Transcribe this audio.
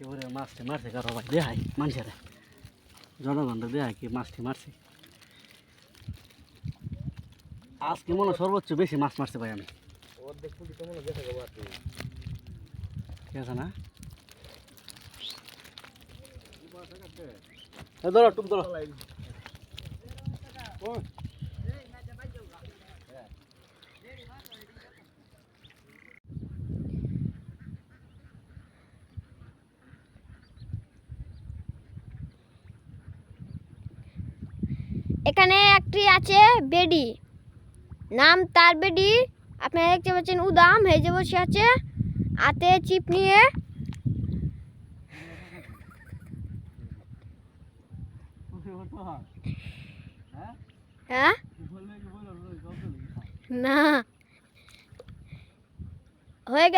একেবারে মাছটি মারছে কারও ভাই দেখাই মানুষেরা। জনগণরা দেখায় কি মাছটি মারছে। আজকে মনে সর্বোচ্চ বেশি মাছ মারছে ভাই আমি। আছে না? ধরো টুক ধরো। এখানে একটি আছে বেডি। নাম তার বেডি। আপনারা দেখতে পাচ্ছেন উদাম, হেজে বসে আছে, হাতে চিপ নিয়ে। হ্যাঁ? না। হয়ে গেছে।